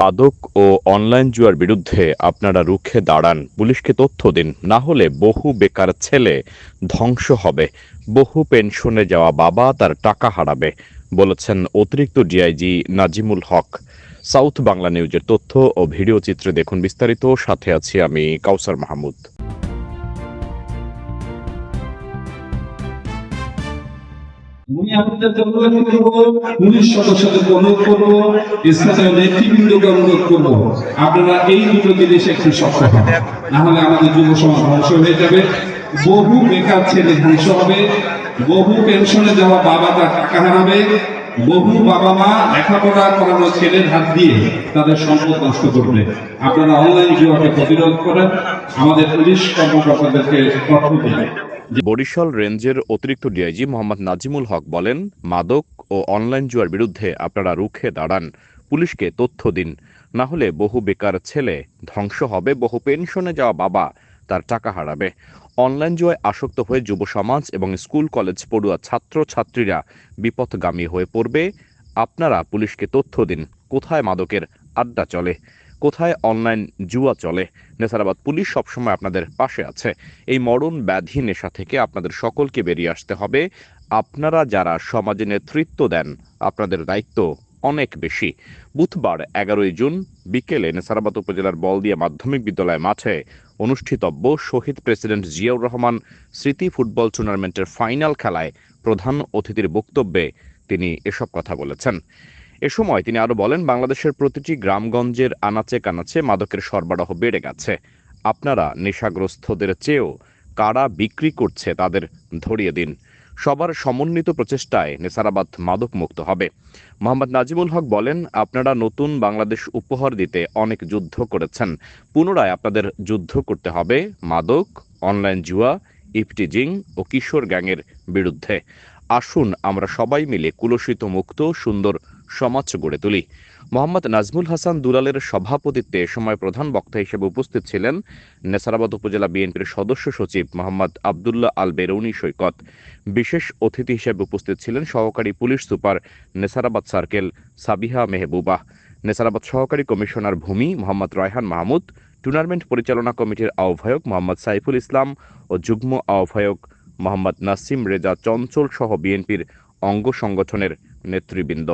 মাদক ও অনলাইন জুয়ার বিরুদ্ধে আপনারা রুখে দাঁড়ান। পুলিশকে তথ্য দিন। না হলে বহু বেকার ছেলে ধ্বংস হবে। বহু পেনশনে যাওয়া বাবা তার টাকা হারাবে, বলেছেন অতিরিক্ত ডিআইজি নাজিমুল হক। সাউথ বাংলা নিউজের তথ্য ও ভিডিও চিত্রে দেখুন বিস্তারিত। সাথে আছি আমি কাউসার মাহমুদ। বহু বেকার ছেলে ধ্বংস হবে। বহু পেনশনে যাওয়া বাবা তার টাকা হারাবে। বহু বাবা মা লেখাপড়া করানো ছেলের হাত দিয়ে তাদের সম্পদ নষ্ট করবে। আপনারা অনলাইন জুয়াকে প্রতিরোধ করেন। আমাদের পুলিশ কর্মকর্তাদেরকে তথ্য দেবেন বরিশাল রেঞ্জের অতিরিক্ত ডিআইজি মোহাম্মদ নাজিমুল হক বলেন, মাদক ও অনলাইন জুয়ার বিরুদ্ধে আপনারা রুখে দাঁড়ান, পুলিশকে তথ্য দিন। না হলে বহু বেকার ছেলে ধ্বংস হবে, বহু পেনশনে যাওয়া বাবা তার টাকা হারাবে। অনলাইন জুয়ায় আসক্ত হয়ে যুব সমাজ এবং স্কুল, কলেজ, পড়ুয়া ছাত্র ছাত্রীরা বিপথগামী হয়ে পড়বে। আপনারা পুলিশকে তথ্য দিন, কোথায় মাদকের আড্ডা চলে? কোথায় অনলাইন জুয়া চলে? নেসারাবাদ পুলিশ সবসময় আপনাদের পাশে আছে। এই মরণ ব্যাধি নেশা থেকে আপনাদের সকলকে বেরিয়ে আসতে হবে। আপনারা যারা সমাজে নেতৃত্ব দেন, আপনাদের দায়িত্ব অনেক বেশি। বুধবার এগারোই জুন বিকেলে নেসারাবাদ উপজেলার বলদিয়া মাধ্যমিক বিদ্যালয় মাঠে অনুষ্ঠিতব্য শহীদ প্রেসিডেন্ট জিয়াউর রহমান স্মৃতি ফুটবল টুর্নামেন্টের ফাইনাল খেলায় প্রধান অতিথির বক্তব্যে তিনি এসব কথা বলেছেন। এ সময় তিনি আরও বলেন, বাংলাদেশের প্রতিটি গ্রামগঞ্জের আনাচে কানাচে মাদকের সরবরাহ বেড়ে গেছে। আপনারা নেশাগ্রস্তদের চেয়েও কারা বিক্রি করছে তাদের ধরিয়ে দিন। সবার সমন্বিত প্রচেষ্টায় নেসারাবাদ মাদক মুক্ত হবে। মোহাম্মদ নাজিমুল হক বলেন, আপনারা নতুন বাংলাদেশ উপহার দিতে অনেক যুদ্ধ করেছেন। পুনরায় আপনাদের যুদ্ধ করতে হবে মাদক, অনলাইন জুয়া, ইফটিজিং ও কিশোর গ্যাংয়ের বিরুদ্ধে। আসুন আমরা সবাই মিলে কুলসিত মুক্ত, সুন্দর সমাজ গড়ে তুলি। মোহাম্মদ নাজমুল হাসান দুলালের সভাপতিত্বে এ সময় প্রধান বক্তা হিসেবে উপস্থিত ছিলেন নেসারাবাদ উপজেলা বিএনপির সদস্য সচিব মোহাম্মদ আবদুল্লাহ আল বেরৌনি সৈকত। বিশেষ অতিথি হিসেবে উপস্থিত ছিলেন সহকারী police super Nesarabad circle Sabiha Mehbubah Nesarabad সহকারী কমিশনার ভূমি মোহাম্মদ রায়হান মাহমুদ। টুর্নামেন্ট পরিচালনা কমিটির আহ্বায়ক মোহাম্মদ সাইফুল ইসলাম ও যুগ্ম আহ্বায়ক মোহাম্মদ নাসিম রেজা চঞ্চল সহ বিএনপির অঙ্গ সংগঠনের নেতৃবৃন্দ।